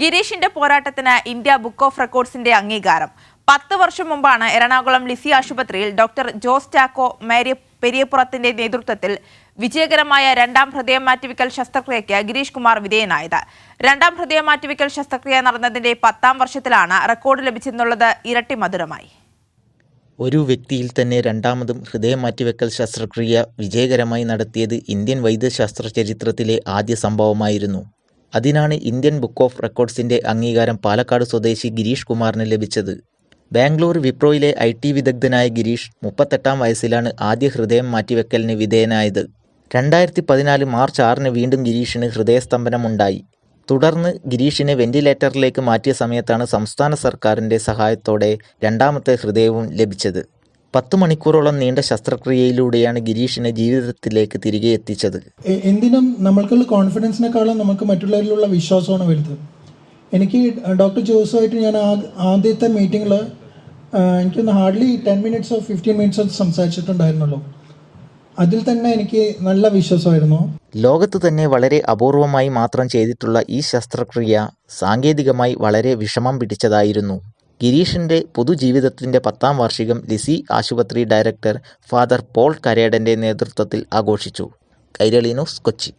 ഗിരീഷിന്റെ പോരാട്ടത്തിന് India book of റെക്കോർഡ്സിന്റെ അംഗീകാരം. പത്ത് വർഷം മുമ്പാണ് എറണാകുളം ലിസി ആശുപത്രിയിൽ ഡോക്ടർ ജോസ് ടാക്കോ മേരി പെരിയപ്പുറത്തിന്റെ നേതൃത്വത്തിൽ വിജയകരമായ രണ്ടാം ഹൃദയം മാറ്റിവെക്കൽ ശസ്ത്രക്രിയയ്ക്ക് ഗിരീഷ് കുമാർ വിധേയനായത്. രണ്ടാം ഹൃദയം മാറ്റിവെക്കൽ ശസ്ത്രക്രിയ നടന്നതിന്റെ പത്താം വർഷത്തിലാണ് റെക്കോർഡ് ലഭിച്ചെന്നുള്ളത് ഇരട്ടി മധുരമായി. ഒരു വ്യക്തിയിൽ തന്നെ രണ്ടാമതും ഹൃദയം മാറ്റിവെക്കൽ ശസ്ത്രക്രിയ വിജയകരമായി നടത്തിയത് ഇന്ത്യൻ വൈദ്യശാസ്ത്ര ചരിത്രത്തിലെ ആദ്യ സംഭവമായിരുന്നു. അതിനാണ് ഇന്ത്യൻ ബുക്ക് ഓഫ് റെക്കോർഡ്സിന്റെ അംഗീകാരം പാലക്കാട് സ്വദേശി ഗിരീഷ് കുമാറിന് ലഭിച്ചത്. ബാംഗ്ലൂർ വിപ്രോയിലെ ഐ ടി വിദഗ്ധനായ ഗിരീഷ് മുപ്പത്തെട്ടാം വയസ്സിലാണ് ആദ്യ ഹൃദയം മാറ്റിവെക്കലിന് വിധേയനായത്. രണ്ടായിരത്തി പതിനാല് മാർച്ച് ആറിന് വീണ്ടും ഗിരീഷിന് ഹൃദയസ്തംഭനമുണ്ടായി. തുടർന്ന് ഗിരീഷിനെ വെന്റിലേറ്ററിലേക്ക് മാറ്റിയ സമയത്താണ് സംസ്ഥാന സർക്കാരിന്റെ സഹായത്തോടെ രണ്ടാമത്തെ ഹൃദയവും ലഭിച്ചത്. പത്ത് മണിക്കൂറോളം നീണ്ട ശസ്ത്രക്രിയയിലൂടെയാണ് ഗിരീഷിനെ ജീവിതത്തിലേക്ക് തിരികെ എത്തിച്ചത്. എന്തിനും നമ്മൾക്കുള്ള കോൺഫിഡൻസിനേക്കാളും നമുക്ക് മറ്റുള്ളവരിലുള്ള വിശ്വാസമാണ് വലുത്. എനിക്ക് ഡോക്ടർ ജോസുമായിട്ട് ഞാൻ ആദ്യത്തെ മീറ്റിങ്ങിൽ എനിക്കൊന്ന് ഹാർഡ്ലി ടെൻ മിനിറ്റ്സോ ഫിഫ്റ്റീൻ മിനിറ്റ്സോ സംസാരിച്ചിട്ടുണ്ടായിരുന്നുള്ളൂ. അതിൽ തന്നെ എനിക്ക് നല്ല വിശ്വാസമായിരുന്നു. ലോകത്ത് തന്നെ വളരെ അപൂർവമായി മാത്രം ചെയ്തിട്ടുള്ള ഈ ശസ്ത്രക്രിയ സാങ്കേതികമായി വളരെ വിഷമം പിടിച്ചതായിരുന്നു. ഗിരീഷിന്റെ പൊതുജീവിതത്തിന്റെ പത്താം വാർഷികം ലിസി ആശുപത്രി ഡയറക്ടർ ഫാദർ പോൾ കരേടന്റെ നേതൃത്വത്തിൽ ആഘോഷിച്ചു. കൈരളി ന്യൂസ് കൊച്ചി.